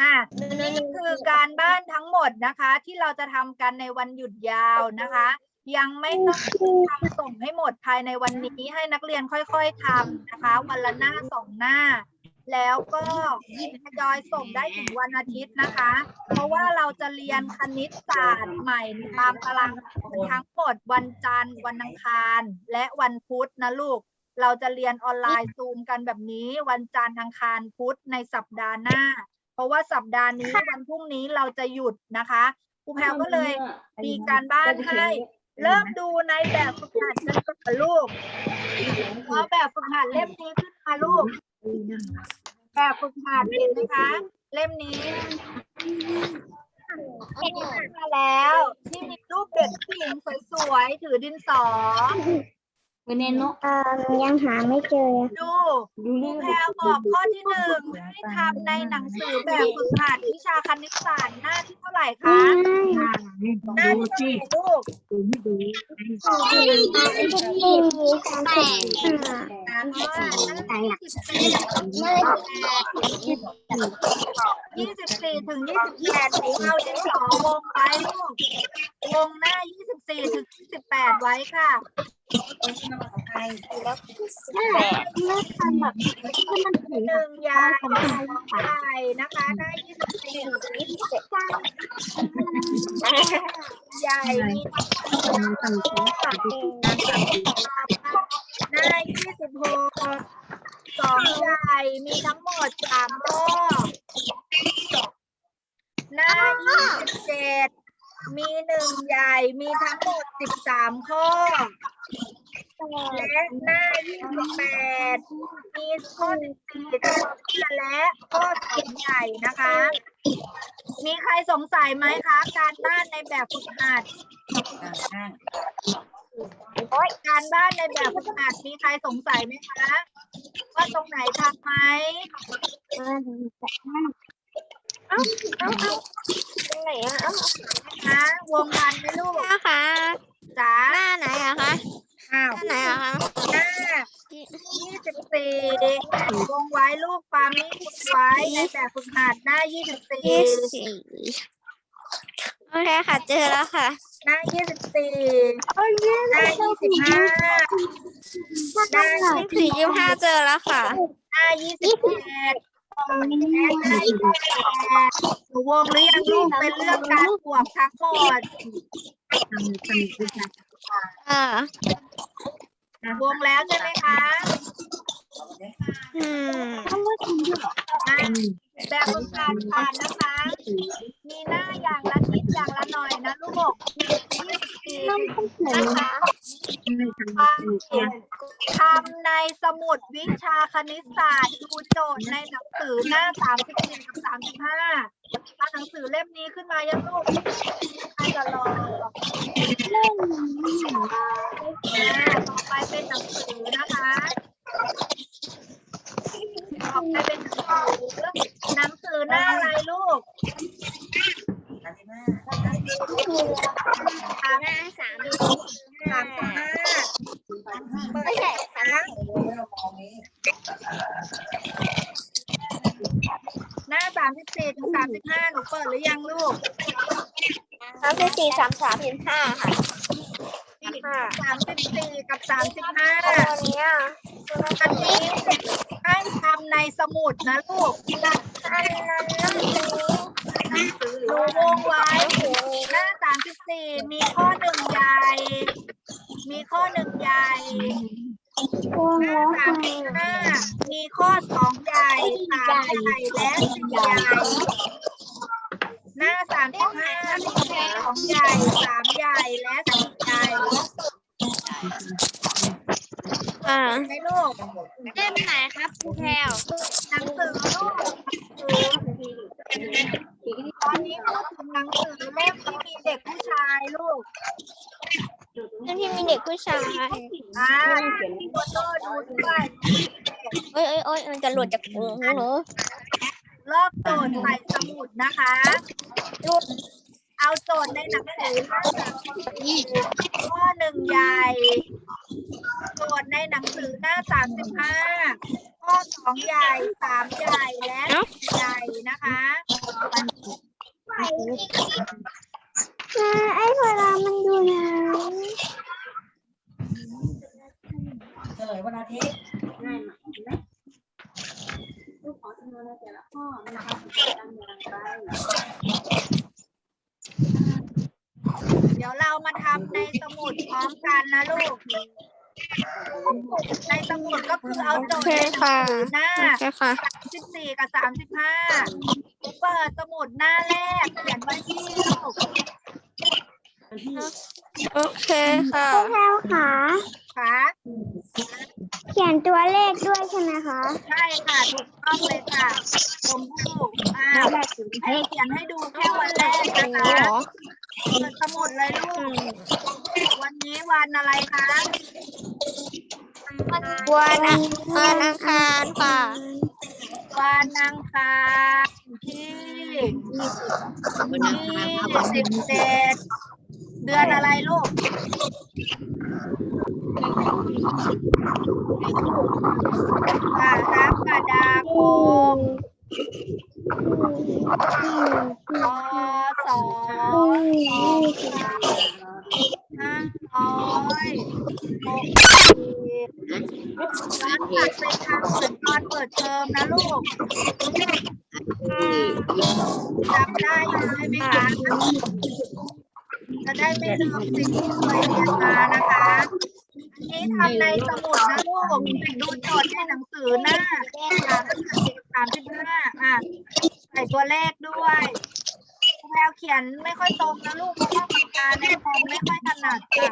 อะนี่คือการบ้านทั้งหมดนะคะ ที่เราจะทำกันในวันหยุดยาวนะคะ ยังไม่ต้องทำส่งให้หมดภายในวันนี้ให้นักเรียนค่อยๆทำนะคะ วันละหน้าสองหน้า แล้วก็ทยอยส่งได้ถึงวันอาทิตย์นะคะ เพราะว่าเราจะเรียนคณิตศาสตร์ใหม่ตามตารางทั้งหมดวันจันทร์วันอังคาร และวันพุธนะลูก เราจะเรียนออนไลน์ซูมกันแบบนี้ วันจันทร์อังคารพุธในสัปดาห์หน้า เพราะว่าสัปดาห์นี้วันพรุ่งนี้เราจะหยุดนะคะครูแพลวก็เลยมีการบ้านให้ เริ่มดูในแบบฝึกหัดกันก่อนลูกเอาแบบฝึกหัดเล่มนี้ขึ้นมาลูก แบบฝึกหัดเห็นไหมคะ เล่มนี้ขึ้นมาแล้ว ที่มีรูปเด็กผู้หญิงสวยๆถือดินสอ Veneno. เอ่อยังหาไม่เจอดูครูแพลวบอกข้อที่หนึ่งให้ทำในหนังสือแบบฝึกหัดวิชาคณิตศาสตร์หน้าที่เท่าไหร่คะ หน้าที่เท่าไหร่ลูกยี่สิบสี่ถึงยี่สิบแปดหนูเอาดินสอวงไว้ลูกวงหน้ายี่สิบ สี่ถึงยี่สิบแปดไว้ค่ะแล้วทำแบบที่มันถึงหนึ่งยายสองยายนะคะหน้ายี่สิบสี่ถึงยี่สิบเจ็ดใหญ่มีหน้ายี่สิบหกสองใหญ่มีทั้งหมดสามรอบหน้ายี่สิบเจ็ด มีหนึ่งใหญ่มีทั้งหมดสิบสามข้อ และหน้ายี่สิบแปดมีข้อสิบสี่และข้อสองใหญ่นะคะ มีใครสงสัยไหมคะ การบ้านในแบบฝึกหัดการบ้านในแบบฝึกหัดมีใครสงสัยไหมคะ ว่าตรงไหนทำไหม คะวงกันไหมลูกนะคะจ๋าหน้าไหนอะคะอ้าวหน้าไหนอะคะหน้ายี่สิบสี่วงไว้ลูกปามี่วงไว้ในแบบฝึกหัดหน้ายี่สิบสี่ยี่สี่โอเคค่ะเจอแล้วค่ะหน้ายี่สิบสี่หน้ายี่สิบห้าหน้ายี่สิบสี่ยี่ห้าเจอแล้วค่ะ หน้ายี่สิบแปด และหน้ายี่สิบแปดหนูวงหรือยังลูกเป็นเรื่องการบวกทั้งหมดอ่าวงแล้วใช่ไหมคะ อืมแบบฝึกหัดผ่านนะคะ มีหน้าอย่างละนิดอย่างละหน่อยนะลูกยี่สิบสี่นะคะทำในสมุดวิชาคณิตศาสตร์ดูโจทย์ในหนังสือหน้าสามสิบสี่กับสามสิบห้าเอาหนังสือเล่มนี้ขึ้นมายังลูกใครจะรออ่ต่อไปเป็นหนังสือนะคะ ต่อไปเป็นหนังสือหนังสือหน้าอะไรลูกสาม หน้าสาม สามสิบห้าเปิด ไม่ใช่สาม นะหน้าสามสิบสี่ถึงสามสิบห้าหนูเปิดหรือยังลูก สามสิบสี่สามสามสิบห้าค่ะ สามสิบสี่กับสามสิบห้า ตัวเนี้ย อันนี้ให้ทำในสมุดนะลูก อันนั้นหนังสือ หนังสือหนูวงไว้ หน้าสามสิบสี่ มีข้อหนึ่งใหญ่ มีข้อหนึ่งใหญ่หน้าสามสิบห้ามีข้อสองใหญ่สามใหญ่และสี่ใหญ่ ลอกโจทย์ใส่สมุดนะคะ เอาโจทย์ในหนังสือมาข้อหนึ่งใหญ่ โจทย์ในหนังสือหน้าสามสิบห้าข้อสองใหญ่สามใหญ่และใหญ่นะคะไอ้เวลามันดูไหนเฉลยวันอาทิตย์ง่ายไหม เห็นไหมลูกขอจำนวนในแต่ละข้อนะคะตามอย่างไรเดี๋ยวเรามาทำในสมุดพร้อมกันนะลูก ในสมุดก็คือเอาโจทย์ในหนังสือหน้าโอเคค่ะสิบสี่กับสามสิบห้าเปิดสมุดหน้าแรกเขียนวันที่ลูกโอเคค่ะพวกเราค่ะ ค่ะเขียนตัวเลขด้วยใช่ไหมคะใช่ค่ะถูกต้องเลยค่ะชมพู่อ่าให้เขียนให้ดูแค่วันแรกนะคะเหรอเปิดสมุดเลยลูกวันนี้วันอะไรคะวันอังวันอังคารค่ะวันอังคารที่ที่สิบเจ็ดเดือนอะไรลูก กรกฎาคมพศสองพันห้าร้อยหกสิบย้อนกลับไปทำเหมือนตอนเปิดเทอมนะลูกจำได้อยู่ใช่ไหมคะ จะได้ไม่ลืมสิ่งที่เคยเรียนมานะคะ อันนี้ทำในสมุดนะลูกดูโจทย์ในหนังสือหน้าสามสิบห้าอะ ใส่ตัวเลขด้วย ครูแพลวเขียนไม่ค่อยตรงนะลูกเพราะว่าปากกาในคอมไม่ค่อยถนัดค่ะ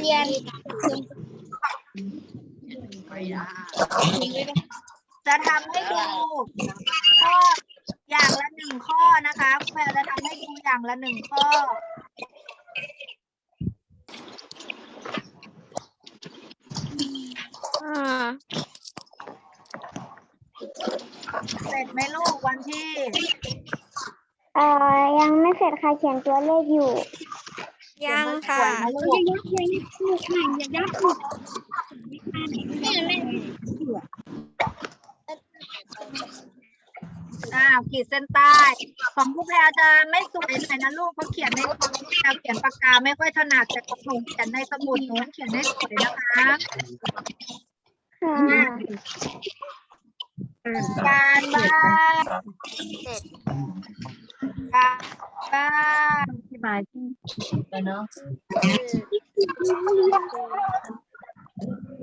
เรียนจะทำให้ดูข้ออย่างละหนึ่งข้อนะคะครูแพลวจะทำให้ดูอย่างละหนึ่งข้ออ่า เสร็จไหมลูกวันที่เอ่อยังไม่เสร็จค่ะเขียนตัวเลขอยู่ยังค่ะสวยนะลูกอ้าวขีดเส้นใต้ ของผู้แพรจะไม่สวยหน่อยนะลูกเพราะเขียนในคอมผู้แพรเขียนปากกาไม่ค่อยถนัดแต่ของหนูเขียนในสมุดหนูเขียนได้สวยนะคะค่ะ การบ้านการบ้านอธิบายที่แล้วเนาะ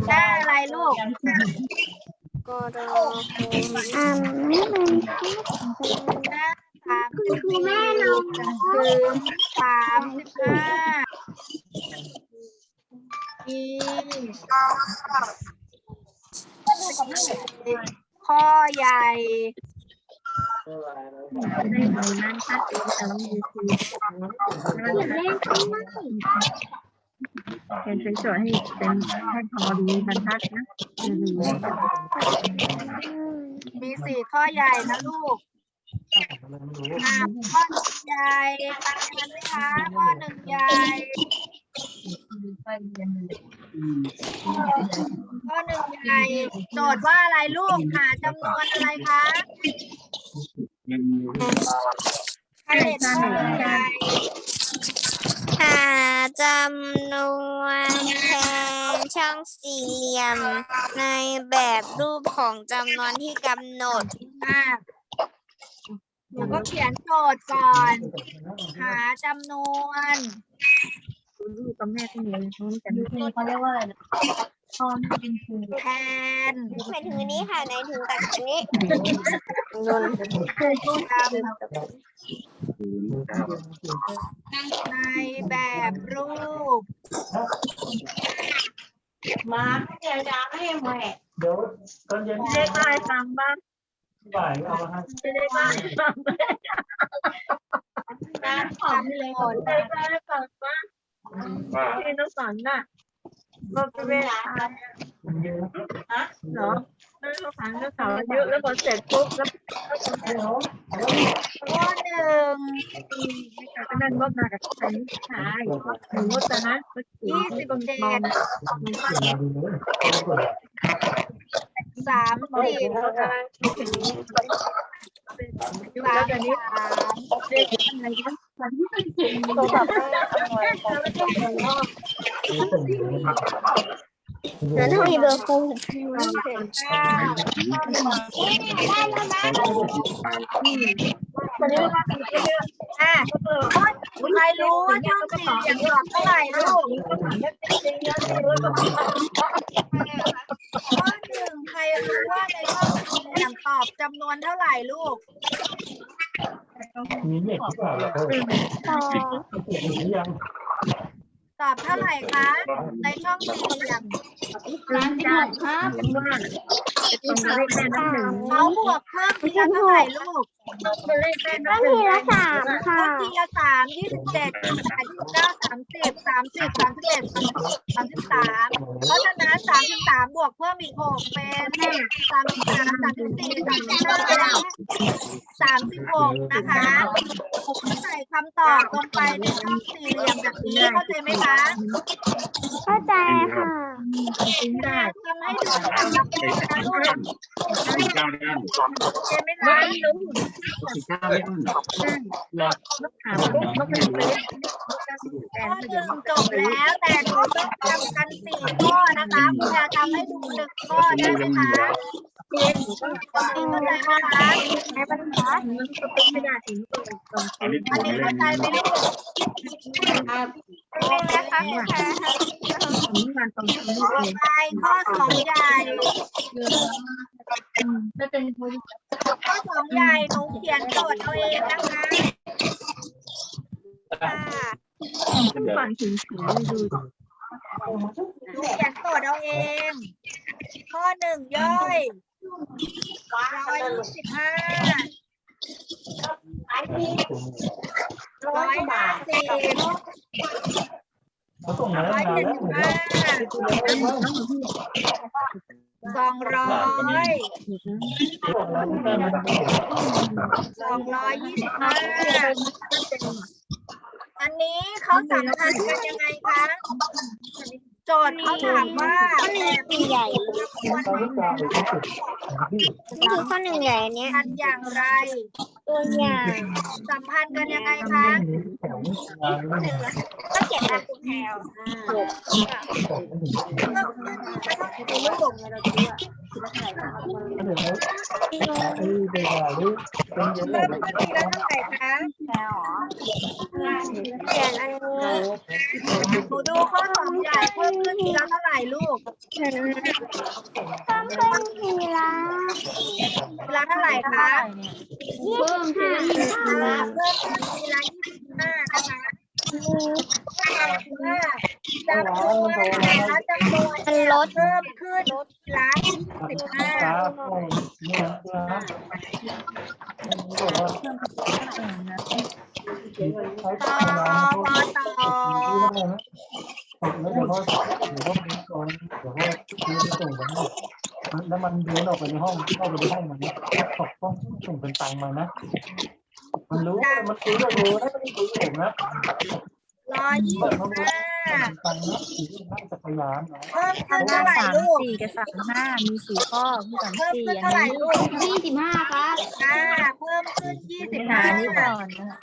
หน้าอะไรลูกกรออ่าไม่เป็นหน้าสามสิบสี่ถึงสามสิบห้าอี ข้อใหญ่ได้ใบนั้นชัดเจนแต่ต้องดูคือเขียนสวยๆให้เป็นให้พอดีบรรทัดนะมีสี่ข้อใหญ่นะลูกข้อหนึ่งใหญ่ตัดกันไหมคะข้อหนึ่งใหญ่ ข้อหนึ่งใหญ่โจทย์ว่าอะไรลูกหาจำนวนอะไรคะใครเห็นข้อหนึ่งใหญ่หาจำนวนแทนช่องสี่เหลี่ยม ในแบบรูปของจำนวนที่กำหนดอะหนูก็เขียนโจทย์ก่อน หาจำนวน ดูกับแม่ที่มีพร้อมกันเขาเรียกว่าอะไรนะพร้อมเป็นครูแทนหมายถึงอันนี้ค่ะในถึงตัดอันนี้นนในแบบรูป มาเดี๋ยวจะให้แม่เดี๋ยวตอนเย็นไม่ได้ได้ฟังบ้างบ่ายเอามาให้ไม่ได้ได้ฟังบ้างร้านของเลยผลไม่ได้ได้ฟังบ้าง ที่น้องสอนน่ะบอกไปเวลาเนาะแล้วเราฟังก็สอนเยอะแล้วพอเสร็จปุ๊บแล้วข้อหนึ่งก็นั่นก็มากับใครชายหนูตอนนั้นก็ขี่ยี่สิบต้นเจ็มองดสามสิบ แล้วเดี๋ยวนี้สามเด็กอะไรก็วันที่เป็นเก่งตัวแบบแล้วถ้ามีเบอร์โทรวันนี้ว่าอะใครรู้ว่าช่องสี่เหลี่ยมตอบเท่าไหร่ลูก ข้อหนึ่งใครรู้ว่าในช่องสี่เหลี่ยมตอบจำนวนเท่าไหร่ลูกมีเน็ตหรือเปล่าเออเสียงหรือยังตอบเท่าไหร่คะ ในช่องสี่เหลี่ยมร้านที่หกครับเป็นเลขแม่น้ำหนึ่งเขาบวกเพิ่มทีละเท่าไหร่ลูกเป็นเลขแม่ก็น้ำหนึ่ทีงละสามค่ะเพิ่มทีละสามยี่สิบเจ็ดยี่สิบแปดยี่สิบเก้าสามสิบ สามสิบสามสิบเอ็ดสามสิบสามเพราะฉะนั้นสามสิบสามบวกเพิ่มอีกหกเป็นสามสิบสามสามสิบสี่สามสิบห้าและสามสิบหกนะคะใส่คำตอบลงไปในช่องสี่เหลี่ยมแบบนี้เข้าใจไหมคะเข้าใจค่ะทิ้งได้ทำให้ดูเป็นนับเลขนะลูกโอเคไหมคะไม่รู้นกถามนกนกเป็นเลขแฟข้อนหเดี๋ยนึ่วงจบแล้วแต่หนูต้องทำกันสี่ข้อนะคะคุณจะทำให้ดูหนึ่งข้อได้ไหมคะเองก็นี่เข้าใจไหมคะในปัญหามันก็เป็นไม่ได้ถึงตรงตรงอันนี้เข้าใจไหมลูกเป็นนะคะคุณค่ะนี้งานตรงนี้ต่อไปข้อสองใหญ่ไม่เป็นคนข้อสองใหญ่หนูเขียนโจทย์เอาเองนะคะค่ะ ฝันถึงผีดูหนูเขียนโจทย์เอาเอง ข้อหนึ่งย่อยร้อยยี่สิบห้าร้อยห้าสิบร้อยนานเจ็ดสิบห้าสองร้อยสองร้อยยี่สิบห้า อันนี้เขาสัมพันธ์กันยังไงคะ โจทย์เขาถามว่าข้อหนึ่งใหญ่ควรตอนนี้กลางเป็นที่สุดที่นี่คือข้อหนึ่งใหญ่อันเนี้ยทำอย่างไร ตัวอย่างสัมพันธ์กันยังไงคะของงานไม่ก็เขียนตามคุณแพลวของไม่ถึงเดี๋ยวเขาเออ เดี๋ยวหรือเป็นเยอะเริ่มเลยต้นทีละเท่าไหร่คะเขียนอันนี้หนูดูข้อสองใหญ่เพิ่มขึ้นทีละเท่าไหร่ลูกเพิ่มขึ้นทีละทีละเท่าไหร่คะเพิ่มทีละหนึ่งทีละเพิ่มขึ้นทีละยี่สิบห้านะคะว่า จำนวนแต่ละจำนวนเนี่ยเพิ่มขึ้นละยี่สิบห้าต่อทำงาต่อแล้วเดี๋ยวเขาเดี๋ยวเขาดูก่อนเดี๋ยวเขาซื้อไปส่งกันแล้วมันเดินออกไปในห้องเข้าไปในห้องมันตกต้องส่งเป็นตังมานะ มันรู้มันซื้อก็รู้นะไม่ได้ซื้อผมนะร้อยยี่สิบห้าตังนะซื้อห้างจักรยานนะเพิ่มขึ้นเท่าไหร่สามลูกสี่กับสามห้ามีสี่ข้อมีสามเพิ่มสี่ขึ้นอัเท่าไหร่นี้ลูกยี่สิบห้าครับอ่าเพิ่มขึ้นยี่สิบหาห้านี้ก่อนนะ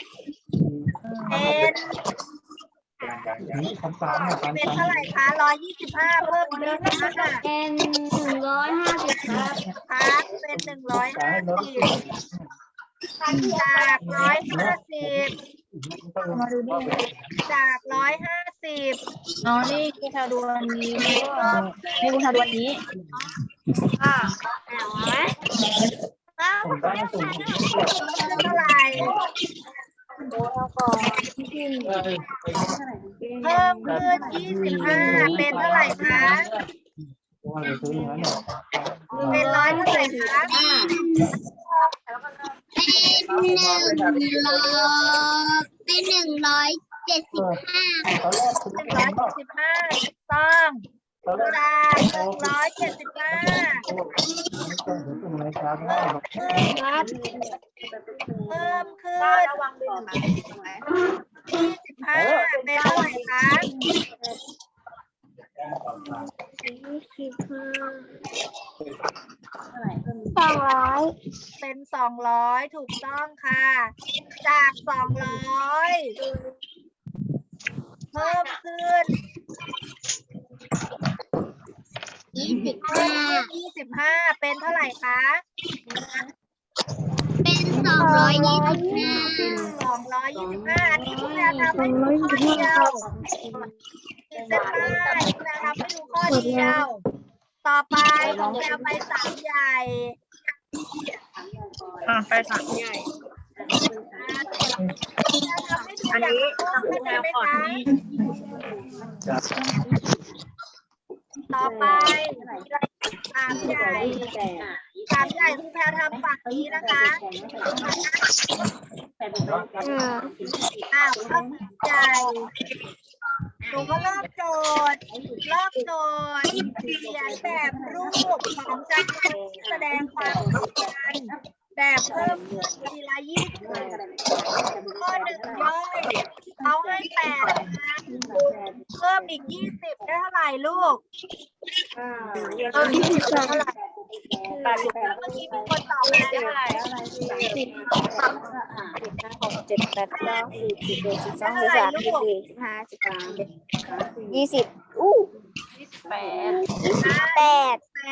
เป็นนี่คำตามเนี่ยการเป็นเท่าไหร่คะร้อยยี่สิบห้าเพิ่มยี่สิบห้าเป็นหนึ่งร้อยห้าสิบครับครับเป็นหนึ่งร้อยห้าสิบ จากร้อยห้าสิบจากร้อยห้าสิบอ๋อนี่คือทาดวนนี้นี่คือทาดวนนี้อ่าเอาไหมแล้วผมได้ส่งเท่าไหร่เพิ่มขึ้นยี่สิบห้าเป็นเท่าไหร่คะว่าจะซื้ออย่างนั้นเนี่ยเป็นร้อยเท่าไหร่คะ เป็นหนึ่งร้อยเป็นหนึ่งร้อยเจ็ดสิบห้าตอนแรกหนึ่งร้อยเจ็ดสิบห้าต้องตอนแรกจาหนึ่งร้อยเจ็ดสิบห้าส่งรายการได้หรอกครับเพิ่มขึ้นยี่สิบห้าเป็นเท่าไหร่คะสส องร้อยเป็นสองร้อยถูกต้องค่ะ จากสองร้อยเพิ่มขึ้นยี่สิบเพิ่ห้ามขึ้นยี่สิบห้าเป็นเท่าไหร่คะ เป็นสองร้อยยี่สิบห้าสองร้อยยี่สิบห้าอันนี้คุณแม่ทำให้ดูข้อเดียวขีดเส้นใต้คุณแม่ทำให้ดูข้อเดียว ต่อไปคุณแม่ไปสามใหญ่ อะไปสามใหญ่คุณแม่ทำให้ดูอันอย่างนี้เข้าทำใจแนวไหมก่อนคะนี่ต่อไปสามใหญ่สามใหญ่คุณแพรทำฝั่งนี้นะคะอืมอ้าวข้อใหญ่ หนูก็เริ่มโจทย์ริ่มโจทย์เขียนแบบรูปของจำนวนที่แสดงความสัมพันธ์แบบเพิ่มขึ้นทีละยี่สิบข้อหนึ่งย่อยเขาให้แปดนะเพิ่มอีกยี่สิบได้เท่าไหร่ลูกเออยี่สิบเท่าไหร่แปดสิบเมื่อกี้มีคนตอบมาได้เท่าไหร่สิบห้าหกเจ็ดแปดเก้าสิบสิบเอ็ดสิบสองสิบสามสิบสี่สิบห้าสิบหกสิบเจ็ดยี่สิบอู้แปดแปดแป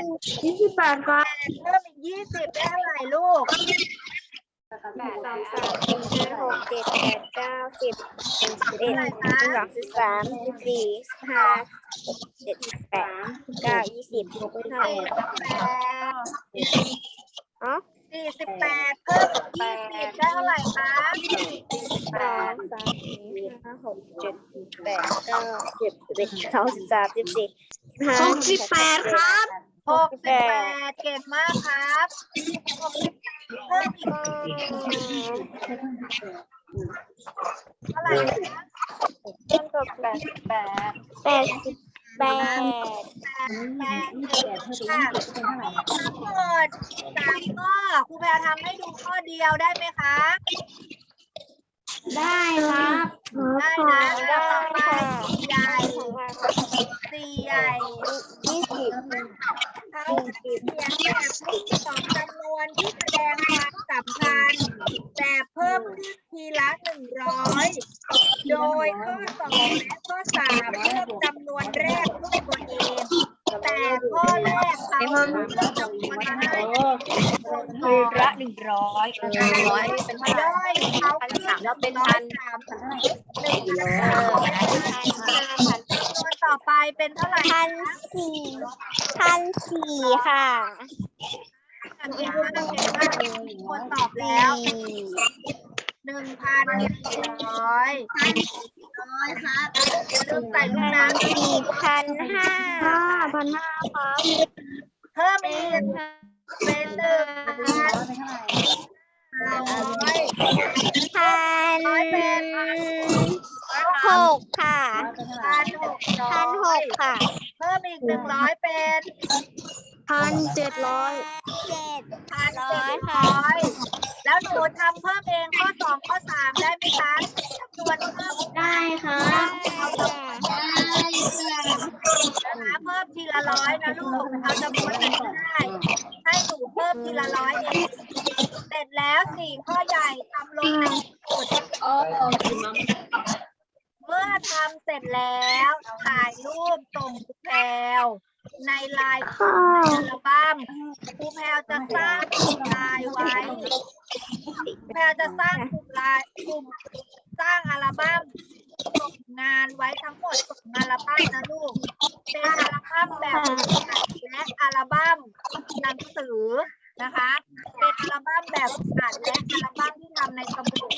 ดยี่สิบแปดครับเพิ่มอีกยี่สิบได้เท่าไหร่ลูกแปดสองสามสี่ห้าหกเจ็ดแปดเก้าสิบสิบเอ็ดสิบสองสิบสามสิบสี่สิบห้าเจ็ดสิบแปดเก้ายี่สิบเท่าไหร่แปดอ๋อ สี่สิบแปดเพิ่มอีกยี่สิบได้เท่าไหร่คะสองสามสี่ห้าหกเจ็ดแปดเก้าสิบสิบเอ็ดสิบสองสิบสามสิบสี่ห้าหกสิบแปดครับหกสิบแปดเก่งมากครับหกสิบเพิ่มอีกเท่าไหร่คะเริ่มกับแปดแปดแปดสิบแปดแปดแปดค่ะทั้งหมดสามข้อครูแพร ทำให้ดูข้อเดียวได้ไหมคะ ได้ครับได้นะแล้วต่อไปสี่ใหญ่สี่ใหญ่ยี่สิบเขาจะเขียนแบบรูปของจำนวนที่แสดงความสำคัญแต่เพิ่มขึ้นทีละหนึ่งร้อยโดยข้อสองและข้อสามเพิ่มจำนวนแรกด้วยตัวเองแต่ข้อแรกเขาเพิ่มจำนวนมาให้คือละ หนึ่งร้อยหนึ่งร้อยเป็นเท่าไหร่ด้อยเขาพันเพิ่มสามแล้วเป็นพันสามหนึ่งเอพันอพันห้าพันจำนวนต่อไปเป็นเท่าไหร่พันสี่พันสี่ค่ะเก่งมากเก่งมากมีคนตอบแล้วสี่หนึ่งพันสี่ร้อยร้อยครับลืมใส่ลูกพันน้ำสี่พันห้าห้าพันห้าครับเพิ่มอีก เป็นหนึ่งพันร้อยพันหกค่ะพันหกร้พันหยกค่ะเพิ่มอีกหนึ่งร้อยเป็นพันเจ็ดร้อยเจ็ดพันร้เจ็อยดค่ะร้อยแล้วหนูทำเพิ่มเองข้อสองข้อสามได้ไหมคะจำนวนเพิ่มได้ครับนะคะ เพิ่มทีละร้อยนะลูกเอาจำนวนไหนก็ได้ ให้หนูเพิ่มทีละร้อยเองเสร็จแล้วสี่ข้อใหญ่ทำลงในสมุดเมื่อทำเสร็จแล้วถ่ายรูปส่งครูแพรวในไลน์กลุ่มในอัลบั้มครูแพรวจะสร้างกลุ่มไลน์ไว้ครูแพรวจะสร้างกลุ่มไลน์กลุ่มสร้างอัลบั้ม ส่งงานไว้ทั้งหมดส่งอัลบั้มนะลูก เป็นอัลบั้มแบบฝึกหัดและอัลบั้มหนังสือนะคะ เป็นอัลบั้มแบบฝึกหัดและอัลบั้มที่ทำในสมุด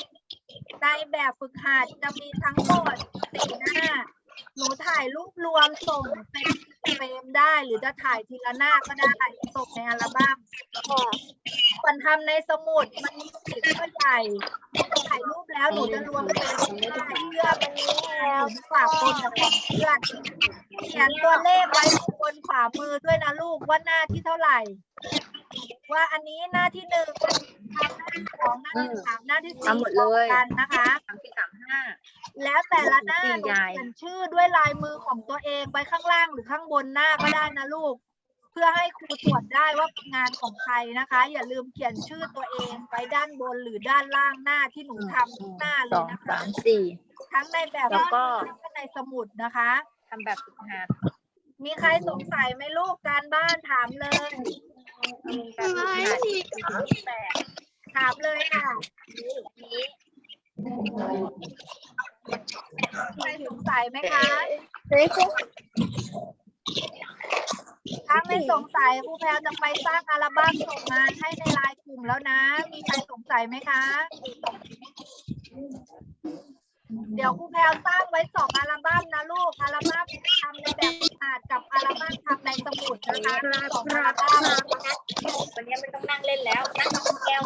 ในแบบฝึกหัดจะมีทั้งหมดสี่หน้า หนูถ่ายรูปรวมส่งเป็นเฟรมได้หรือจะถ่ายทีละหน้าก็ได้ส่งในอัลบั้มส่วนทำในสมุดมันมีสีก็ใหญ่ถ่ายรูปแล้วหนูจะรวมเป็นได้เพื่อเป็นแล้วฝากคนกับเพื่อนเขียนตัวเลขไว้บนขวามือด้วยนะลูกว่าหน้าที่เท่าไหร่ ว่าอันนี้หน้าที่หนึ่งทำหน้าที่สองหน้าที่สามหน้าที่สี่ทำหมดเลยกันนะคะสามสี่สามห้า แล้วแต่ละหน้าสี่หนูใหญ่เขียนชื่อด้วยลายมือของตัวเองไว้ข้างล่างหรือข้างบนหน้าก็ได้นะลูกพื่อให้ครูตรวจได้ว่าเป็นงานของใครนะคะ อย่าลืมเขียนชื่อตัวเองไว้ด้านบนหรือด้านล่างหน้าที่หนูทำทุกหน้าเลสยองนะคะสามสี่ ทั้งในแบบแล้วก็ ทั้งในสมุดนะคะ ทำแบบฝึกหัดมีใครสงสัยไหมลูกการบ้านถามเลย แบบฝึกหัดที่แปดถามเลยค่ะมี ใครสงสัยไหมคะเฮ้ยครูถ้าไม่สงสัยครูแพลวจะไปสร้างอัลบั้มส่งงานให้ในไลน์กลุ่มแล้วนะ มีใครสงสัยไหมคะ เดี๋ยวครูแพลวสร้างไว้สองอัลบั้มนะลูก อัลบั้มทำในแบบฝึกหัดกับอัลบั้มทำในสมุดนะคะสองอัลบั้มวันนี้ไม่ต้องนั่งเล่นแล้ว นั่งทำแก้ว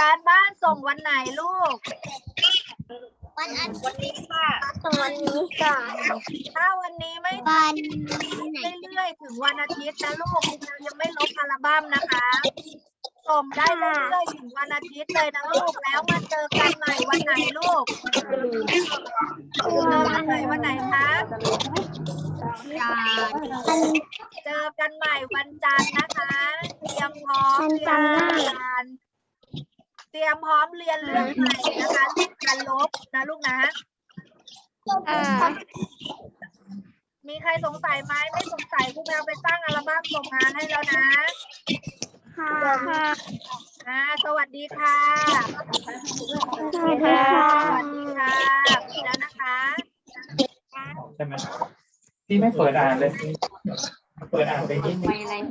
การบ้านส่งวันไหนลูก วันอันวันนี้ค่ะวันนี้ค่ะถ้าวันนี้ไม่วันเรื่อยๆถึงวันอาทิตย์นะลูกครูแพลวยังไม่ลบอัลบั้มนะคะส่งได้เรื่อยๆถึงวันอาทิตย์เลยนะลูกแล้วมาเจอกันใหม่วันไหนลูกเจอกันใหม่วันไหนคะเจอกันใหม่วันจันทร์นะคะ เตรียมพร้อมวันจันทร์หน้า เรียนการ เตรียมพร้อมเรียนเรื่องใหม่นะคะเรื่องการลบนะลูกนะ มีใครสงสัยไหมไม่สงสัยครูแมวไปตั้งอัลบั้มส่งงานให้แล้วนะ ค่ะอ่าสวัสดีค่ะสวัสดีค่ะสวัสดีค่ะพี่แล้วนะคะใช่ไหมพี่ไม่เปิดอ่านเลย เปิดอ่านไปนิดนึง